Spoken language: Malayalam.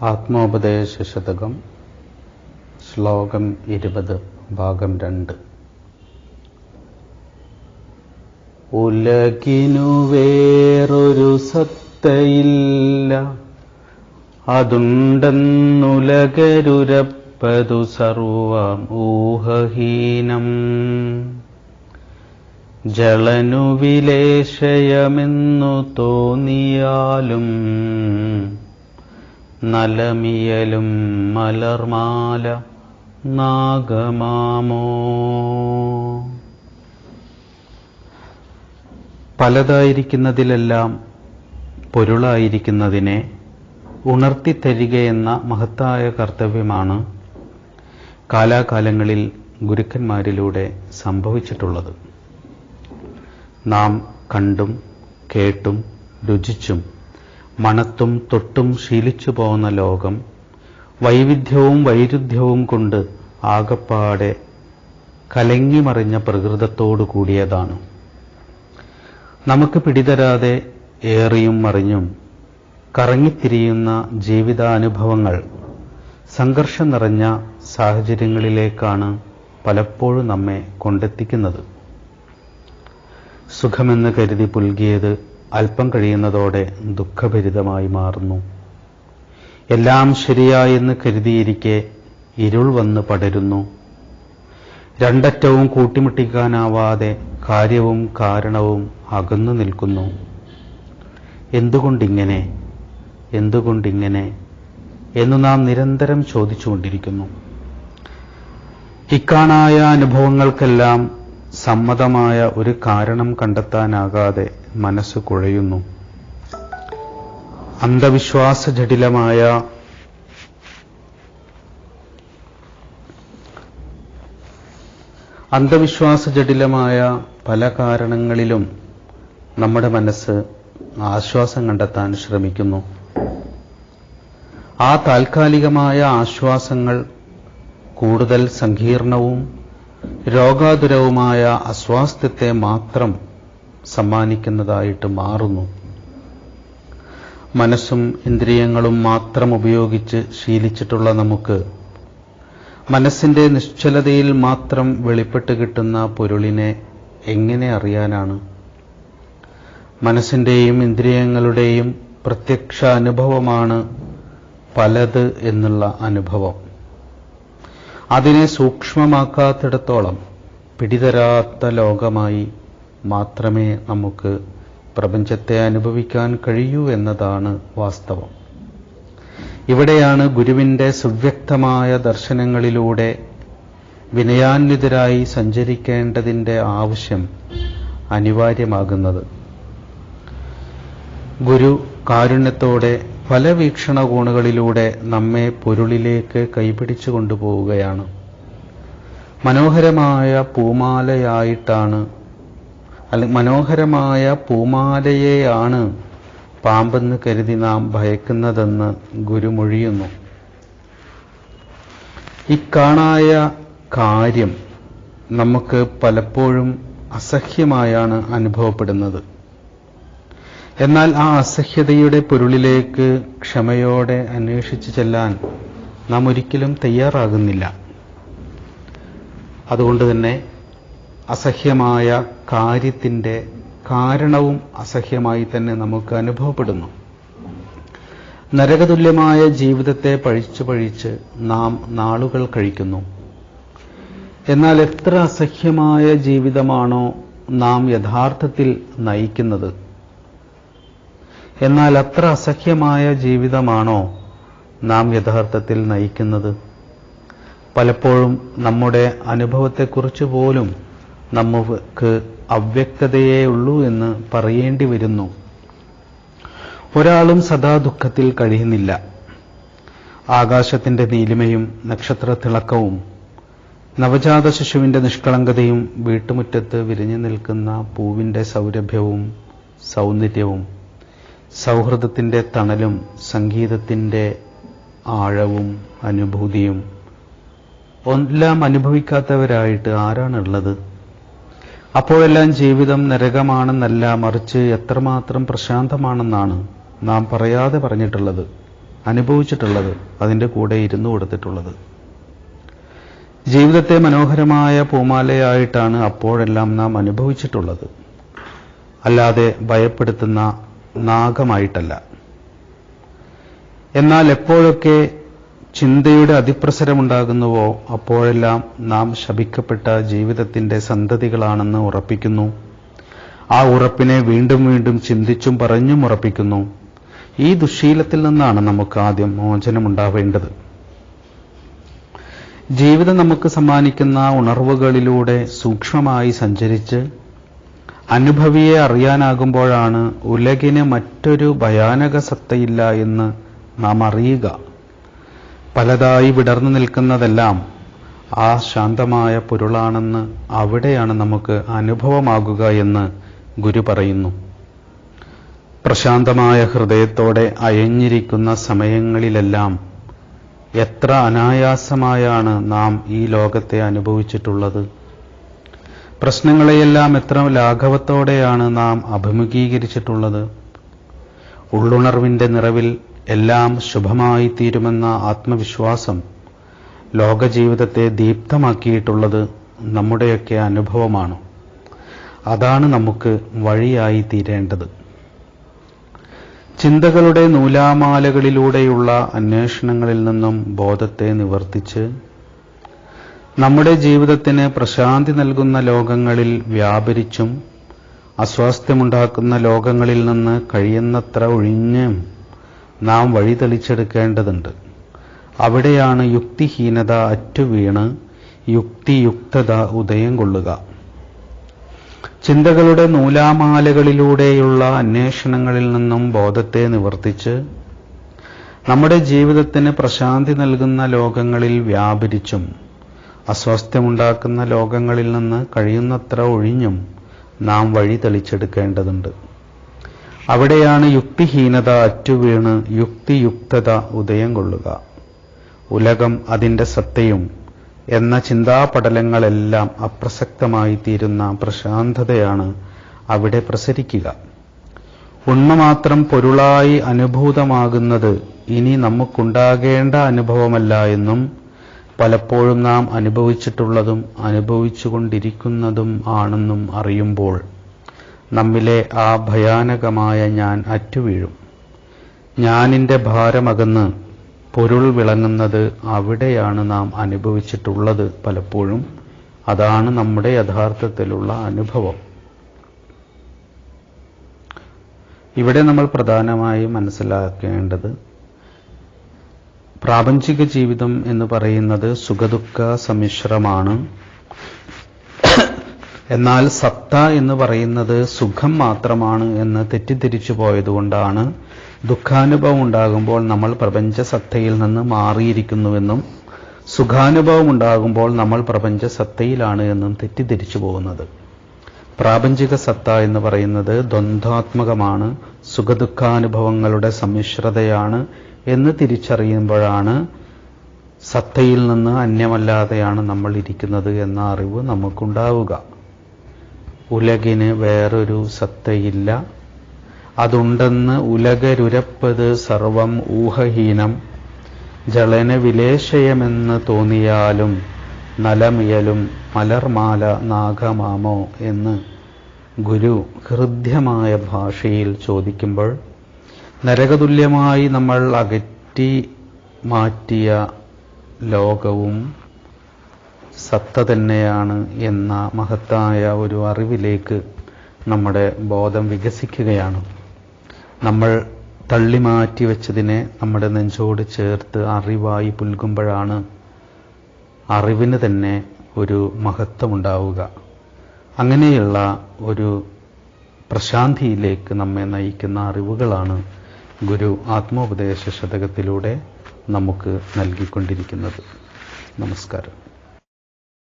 ആത്മോപദേശ ശതകം ശ്ലോകം ഇരുപത് ഭാഗം രണ്ട്. ഉലകിനു വേറൊരു സത്തയില്ല അതുണ്ടെന്നുലകരുരപ്പതു സർവം ഊഹഹീനം ജളനുവിലേശയമെന്നു തോന്നിയാലും നലമിയലും മലർമാല നാഗമാമോ. പലതായിരിക്കുന്നതിലെല്ലാം പൊരുളായിരിക്കുന്നതിനെ ഉണർത്തിത്തരികയെന്ന മഹത്തായ കർത്തവ്യമാണ് കാലാകാലങ്ങളിൽ ഗുരുക്കന്മാരിലൂടെ സംഭവിച്ചിട്ടുള്ളത്. നാം കണ്ടും കേട്ടും രുചിച്ചും മണത്തും തൊട്ടും ശീലിച്ചു പോകുന്ന ലോകം വൈവിധ്യവും വൈരുദ്ധ്യവും കൊണ്ട് ആകപ്പാടെ കലങ്ങിമറിഞ്ഞ പ്രകൃതത്തോടു കൂടിയതാണ്. നമുക്ക് പിടിതരാതെ ഏറിയും മറിഞ്ഞും കറങ്ങിത്തിരിയുന്ന ജീവിതാനുഭവങ്ങൾ സംഘർഷം നിറഞ്ഞ സാഹചര്യങ്ങളിലേക്കാണ് പലപ്പോഴും നമ്മെ കൊണ്ടെത്തിക്കുന്നത്. സുഖമെന്ന് കരുതി പുൽകിയത് അല്പം കഴിയുന്നതോടെ ദുഃഖഭരിതമായി മാറുന്നു. എല്ലാം ശരിയായെന്ന് കരുതിയിരിക്കെ ഇരുൾ വന്ന് പടരുന്നു. രണ്ടറ്റവും കൂട്ടിമുട്ടിക്കാനാവാതെ കാര്യവും കാരണവും അകന്നു നിൽക്കുന്നു. എന്തുകൊണ്ടിങ്ങനെ? എന്തുകൊണ്ടിങ്ങനെ? എന്ന് നാം നിരന്തരം ചോദിച്ചുകൊണ്ടിരിക്കുന്നു. ഇക്കാണായ അനുഭവങ്ങൾക്കെല്ലാം സമ്മതമായ ഒരു കാരണം കണ്ടെത്താനാകാതെ മനസ്സ് കുഴയുന്നു. അന്ധവിശ്വാസ ജടിലമായ അന്ധവിശ്വാസ ജടിലമായ പല കാരണങ്ങളിലും നമ്മുടെ മനസ്സ് ആശ്വാസം കണ്ടെത്താൻ ശ്രമിക്കുന്നു. ആ താൽക്കാലികമായ ആശ്വാസങ്ങൾ കൂടുതൽ സങ്കീർണവും രോഗാതുരവുമായ അസ്വാസ്ഥ്യത്തെ മാത്രം സമ്മാനിക്കുന്നതായിട്ട് മാറുന്നു. മനസ്സും ഇന്ദ്രിയങ്ങളും മാത്രം ഉപയോഗിച്ച് ശീലിച്ചിട്ടുള്ള നമുക്ക് മനസ്സിന്റെ നിശ്ചലതയിൽ മാത്രം വെളിപ്പെട്ട് കിട്ടുന്ന പൊരുളിനെ എങ്ങനെ അറിയാനാണ്? മനസ്സിന്റെയും ഇന്ദ്രിയങ്ങളുടെയും പ്രത്യക്ഷ അനുഭവമാണ് പലത് എന്നുള്ള അനുഭവം. അതിനെ സൂക്ഷ്മമാക്കാത്തിടത്തോളം പിടിതരാത്ത ലോകമായി മാത്രമേ നമുക്ക് പ്രപഞ്ചത്തെ അനുഭവിക്കാൻ കഴിയൂ എന്നതാണ് വാസ്തവം. ഇവിടെയാണ് ഗുരുവിന്റെ സുവ്യക്തമായ ദർശനങ്ങളിലൂടെ വിനയാന്വിതരായി സഞ്ചരിക്കേണ്ടതിന്റെ ആവശ്യം അനിവാര്യമാകുന്നത്. ഗുരു കാരുണ്യത്തോടെ പല വീക്ഷണകോണുകളിലൂടെ നമ്മെ പൊരുളിലേക്ക് കൈപിടിച്ചു കൊണ്ടുപോവുകയാണ്. മനോഹരമായ പൂമാലയായിട്ടാണ് അല്ലെ മനോഹരമായ പൂമാലയെയാണ് പാമ്പെന്ന് കരുതി നാം ഭയക്കുന്നതെന്ന് ഗുരുമൊഴിയുന്നു ഇക്കാണായ കാര്യം നമുക്ക് പലപ്പോഴും അസഹ്യമായാണ് അനുഭവപ്പെടുന്നത്. എന്നാൽ ആ അസഹ്യതയുടെ പൊരുളിലേക്ക് ക്ഷമയോടെ അന്വേഷിച്ചു ചെല്ലാൻ നാം ഒരിക്കലും തയ്യാറാകുന്നില്ല. അതുകൊണ്ട് തന്നെ അസഹ്യമായ കാര്യത്തിന്റെ കാരണവും അസഹ്യമായി തന്നെ നമുക്ക് അനുഭവപ്പെടുന്നു. നരകതുല്യമായ ജീവിതത്തെ പഴിച്ചു പഴിച്ച് നാം നാളുകൾ കഴിക്കുന്നു. എന്നാൽ എത്ര അസഹ്യമായ ജീവിതമാണോ നാം യഥാർത്ഥത്തിൽ നയിക്കുന്നത്? എന്നാൽ അത്ര അസഹ്യമായ ജീവിതമാണോ നാം യഥാർത്ഥത്തിൽ നയിക്കുന്നത്? പലപ്പോഴും നമ്മുടെ അനുഭവത്തെക്കുറിച്ച് പോലും നമുക്ക് അവ്യക്തതയേ ഉള്ളൂ എന്ന് പറയേണ്ടി വരുന്നു. ഒരാളും സദാ ദുഃഖത്തിൽ കഴിയുന്നില്ല. ആകാശത്തിന്റെ നീലിമയും നക്ഷത്ര തിളക്കവും നവജാത ശിശുവിന്റെ നിഷ്കളങ്കതയും വീട്ടുമുറ്റത്ത് വിരിഞ്ഞു നിൽക്കുന്ന പൂവിന്റെ സൗരഭ്യവും സൗന്ദര്യവും സൗഹൃദത്തിന്റെ തണലും സംഗീതത്തിന്റെ ആഴവും അനുഭൂതിയും എല്ലാം അനുഭവിക്കാത്തവരായിട്ട് ആരാണുള്ളത്? അപ്പോഴെല്ലാം ജീവിതം നരകമാണെന്നല്ല മറിച്ച് എത്രമാത്രം പ്രശാന്തമാണെന്നാണ് നാം പറയാതെ പറഞ്ഞിട്ടുള്ളത് അനുഭവിച്ചിട്ടുള്ളത് അതിന്റെ കൂടെ ഇരുന്നു കൊടുത്തിട്ടുള്ളത്. ജീവിതത്തെ മനോഹരമായ പൂമാലയായിട്ടാണ് അപ്പോഴെല്ലാം നാം അനുഭവിച്ചിട്ടുള്ളത്. അല്ലാതെ ഭയപ്പെടുത്തുന്ന നാഗമായിട്ടല്ല. എന്നാൽ എപ്പോഴൊക്കെ ചിന്തയുടെ അതിപ്രസരമുണ്ടാകുന്നുവോ അപ്പോഴെല്ലാം നാം ശപിക്കപ്പെട്ട ജീവിതത്തിന്റെ സന്തതികളാണെന്ന് ഉറപ്പിക്കുന്നു. ആ ഉറപ്പിനെ വീണ്ടും വീണ്ടും ചിന്തിച്ചും പറഞ്ഞും ഉറപ്പിക്കുന്നു. ഈ ദുശീലത്തിൽ നിന്നാണ് നമുക്ക് ആദ്യം മോചനമുണ്ടാവേണ്ടത്. ജീവിതം നമുക്ക് സമ്മാനിക്കുന്ന ഉണർവുകളിലൂടെ സൂക്ഷ്മമായി സഞ്ചരിച്ച് അനുഭവിയെ അറിയാനാകുമ്പോഴാണ് ഉലകിന് മറ്റൊരു ഭയാനക സത്തയില്ല എന്ന് നാം അറിയുക. പലതായി വിടർന്നു നിൽക്കുന്നതെല്ലാം ആ ശാന്തമായ പൊരുളാണെന്ന് അവിടെയാണ് നമുക്ക് അനുഭവമാകുക എന്ന് ഗുരു പറയുന്നു. പ്രശാന്തമായ ഹൃദയത്തോടെ അയഞ്ഞിരിക്കുന്ന സമയങ്ങളിലെല്ലാം എത്ര അനായാസമായാണ് നാം ഈ ലോകത്തെ അനുഭവിച്ചിട്ടുള്ളത്. പ്രശ്നങ്ങളെയെല്ലാം എത്ര ലാഘവത്തോടെയാണ് നാം അഭിമുഖീകരിച്ചിട്ടുള്ളത്. ഉള്ളുണർവിന്റെ നിറവിൽ എല്ലാം ശുഭമായി തീരുമെന്ന ആത്മവിശ്വാസം ലോകജീവിതത്തെ ദീപ്തമാക്കിയിട്ടുള്ളത് നമ്മുടെയൊക്കെ അനുഭവമാണ്. അതാണ് നമുക്ക് വഴിയായി തീരേണ്ടത് ചിന്തകളുടെ നൂലാമാലകളിലൂടെയുള്ള അന്വേഷണങ്ങളിൽ നിന്നും ബോധത്തെ നിവർത്തിച്ച് നമ്മുടെ ജീവിതത്തിന് പ്രശാന്തി നൽകുന്ന ലോകങ്ങളിൽ വ്യാപരിച്ചും അസ്വാസ്ഥ്യമുണ്ടാക്കുന്ന ലോകങ്ങളിൽ നിന്ന് കഴിയുന്നത്ര ഒഴിഞ്ഞും നാം വഴി തെളിച്ചെടുക്കേണ്ടതുണ്ട്. അവിടെയാണ് യുക്തിഹീനത അറ്റുവീണ് യുക്തിയുക്തത ഉദയം കൊള്ളുക. ചിന്തകളുടെ നൂലാമാലകളിലൂടെയുള്ള അന്വേഷണങ്ങളിൽ നിന്നും ബോധത്തെ നിവർത്തിച്ച് നമ്മുടെ ജീവിതത്തിന് പ്രശാന്തി നൽകുന്ന ലോകങ്ങളിൽ വ്യാപരിച്ചും അസ്വാസ്ഥ്യമുണ്ടാക്കുന്ന ലോകങ്ങളിൽ നിന്ന് കഴിയുന്നത്ര ഒഴിഞ്ഞും നാം വഴി തെളിച്ചെടുക്കേണ്ടതുണ്ട്. അവിടെയാണ് യുക്തിഹീനത അറ്റുവീണ് യുക്തിയുക്തത ഉദയം കൊള്ളുക. ഉലകം അതിന്റെ സത്തയും എന്ന ചിന്താപടലങ്ങളെല്ലാം അപ്രസക്തമായി തീരുന്ന പ്രശാന്തതയാണ് അവിടെ പ്രസരിക്കുക. ഉണ്മ മാത്രം പൊരുളായി അനുഭൂതമാകുന്നത് ഇനി നമുക്കുണ്ടാകേണ്ട അനുഭവമല്ല എന്നും പലപ്പോഴും നാം അനുഭവിച്ചിട്ടുള്ളതും അനുഭവിച്ചുകൊണ്ടിരിക്കുന്നതും ആണെന്നും അറിയുമ്പോൾ നമ്മിലെ ആ ഭയാനകമായ ഞാൻ അറ്റുവീഴും. ഞാനിന്റെ ഭാരമകന്ന് പൊരുൾ വിളങ്ങുന്നത് അവിടെയാണ് നാം അനുഭവിച്ചിട്ടുള്ളത് പലപ്പോഴും. അതാണ് നമ്മുടെ യഥാർത്ഥത്തിലുള്ള അനുഭവം. ഇവിടെ നമ്മൾ പ്രധാനമായും മനസ്സിലാക്കേണ്ടത് പ്രാപഞ്ചിക ജീവിതം എന്ന് പറയുന്നത് സുഖദുഃഖ സമ്മിശ്രമാണ്. എന്നാൽ സത്ത എന്ന് പറയുന്നത് സുഖം മാത്രമാണ് എന്ന് തെറ്റിദ്ധരിച്ചു പോയതുകൊണ്ടാണ് ദുഃഖാനുഭവം ഉണ്ടാകുമ്പോൾ നമ്മൾ പ്രപഞ്ച സത്തയിൽ നിന്ന് മാറിയിരിക്കുന്നുവെന്നും സുഖാനുഭവം ഉണ്ടാകുമ്പോൾ നമ്മൾ പ്രപഞ്ച സത്തയിലാണ് എന്നും തെറ്റിദ്ധരിച്ചു പോകുന്നത്. പ്രാപഞ്ചിക സത്ത എന്ന് പറയുന്നത് ദ്വന്ദ്വാത്മകമാണ് സുഖദുഃഖാനുഭവങ്ങളുടെ സമ്മിശ്രതയാണ് എന്ന് തിരിച്ചറിയുമ്പോഴാണ് സത്തയിൽ നിന്ന് അന്യമല്ലാതെയാണ് നമ്മൾ ഇരിക്കുന്നത് എന്ന അറിവ് നമുക്കുണ്ടാവുക. ഉലകിന് വേറൊരു സത്തയില്ല. അതുണ്ടെന്ന് ഉലകരുരപ്പത് സർവം ഊഹഹീനം. ജളന വിലേശയമെന്ന് തോന്നിയാലും നലമിയലും മലർമാല നാഗമാമോ എന്ന് ഗുരു ഹൃദ്യമായ ഭാഷയിൽ ചോദിക്കുമ്പോൾ നരകതുല്യമായി നമ്മൾ അകറ്റി മാറ്റിയ ലോകവും സത്ത തന്നെയാണ് എന്ന മഹത്തായ ഒരു അറിവിലേക്ക് നമ്മുടെ ബോധം വികസിക്കുകയാണ്. നമ്മൾ തള്ളി മാറ്റി വെച്ചതിനെ നമ്മുടെ നെഞ്ചോട് ചേർത്ത് അറിവായി പുൽകുമ്പോഴാണ് അറിവിന് തന്നെ ഒരു മഹത്വമുണ്ടാവുക. അങ്ങനെയുള്ള ഒരു പ്രശാന്തിയിലേക്ക് നമ്മെ നയിക്കുന്ന അറിവുകളാണ് ഗുരു ആത്മോപദേശ ശതകത്തിലൂടെ നമുക്ക് നൽകിക്കൊണ്ടിരിക്കുന്നത്. നമസ്കാരം.